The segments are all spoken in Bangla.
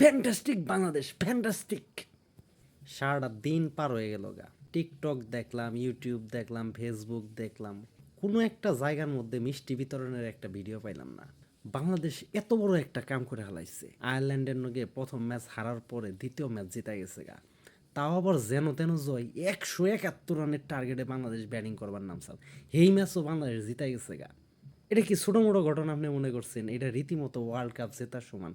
ফ্যান্টাস্টিক বাংলাদেশ ফ্যান্টাস্টিক সারাটা দিন পার হয়ে গেল গা। টিকটক দেখলাম ইউটিউব দেখলাম ফেসবুক দেখলাম। কোনো একটা জায়গার মধ্যে মিষ্টি বিতরণের একটা ভিডিও পাইলাম না। বাংলাদেশ এত বড় একটা কাম করে হালাইছে। আয়ারল্যান্ডের নগে প্রথম ম্যাচ হারার পরে দ্বিতীয় ম্যাচ জিতা গেছে গা। তাও আবার যেন তেন জয়, একশো একাত্তর রানের টার্গেটে বাংলাদেশ ব্যাটিং করবার নাম সাল এই ম্যাচও বাংলাদেশ জিতা গেছে গা। এটা কি ছোটো মোটো ঘটনা আপনি মনে করছেন? এটা রীতিমতো ওয়ার্ল্ড কাপ জেতার সমান।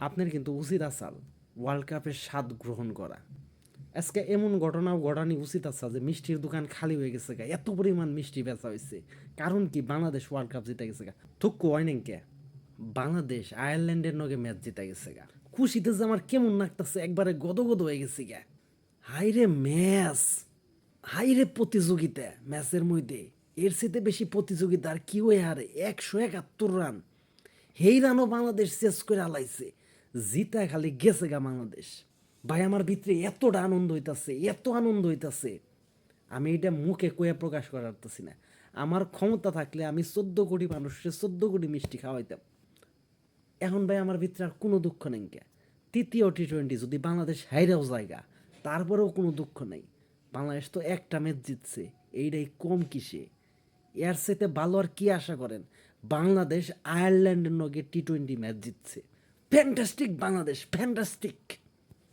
আপনার কিন্তু উচিত আসাল ওয়ার্ল্ড কাপের স্বাদ গ্রহণ করা। আজকে এমন ঘটনাও ঘটানি উচিত আছে যে মিষ্টির দোকান খালি হয়ে গেছে গা। এত পরিমাণ মিষ্টি বেচা হয়েছে। কারণ কি? বাংলাদেশ ওয়ার্ল্ড কাপ জিতে গেছে গা। থুক্কু কে বাংলাদেশ আয়ারল্যান্ডের নগে ম্যাচ জিতে গেছে গা। খুশিতে যে আমার কেমন লাগতেছে একবারে গদগদ হয়ে গেছে গা। হাইরে ম্যাচ! হাইরে প্রতিযোগিতা ম্যাচের মধ্যে। এর সাথে বেশি প্রতিযোগিতা আর কি হয়ে হারে একশো একাত্তর রান। হেই রানও বাংলাদেশ শেষ করে আলাইছে জিতা খালি গেছে গা বাংলাদেশ। ভাই, আমার ভিতরে এতটা আনন্দ হইতাছে, এত আনন্দ হইতাছে। আমি এটা মুখে কয়ে প্রকাশ করারতেছি না। আমার ক্ষমতা থাকলে আমি চোদ্দ কোটি মানুষের চোদ্দ কোটি মিষ্টি খাওয়াইতাম। এখন ভাই, আমার ভিতরে আর কোনো দুঃখ নেই কে? তৃতীয় টি টোয়েন্টি যদি বাংলাদেশ হাইরাও জায়গা, তারপরেও কোনো দুঃখ নেই। বাংলাদেশ তো একটা ম্যাচ জিতছে, এইটাই কম কিসে। এর সাথে ভালো আর কি আশা করেন? বাংলাদেশ আয়ারল্যান্ডের নগে টি টোয়েন্টি ম্যাচ জিতছে। Fantastic Bangladesh fantastic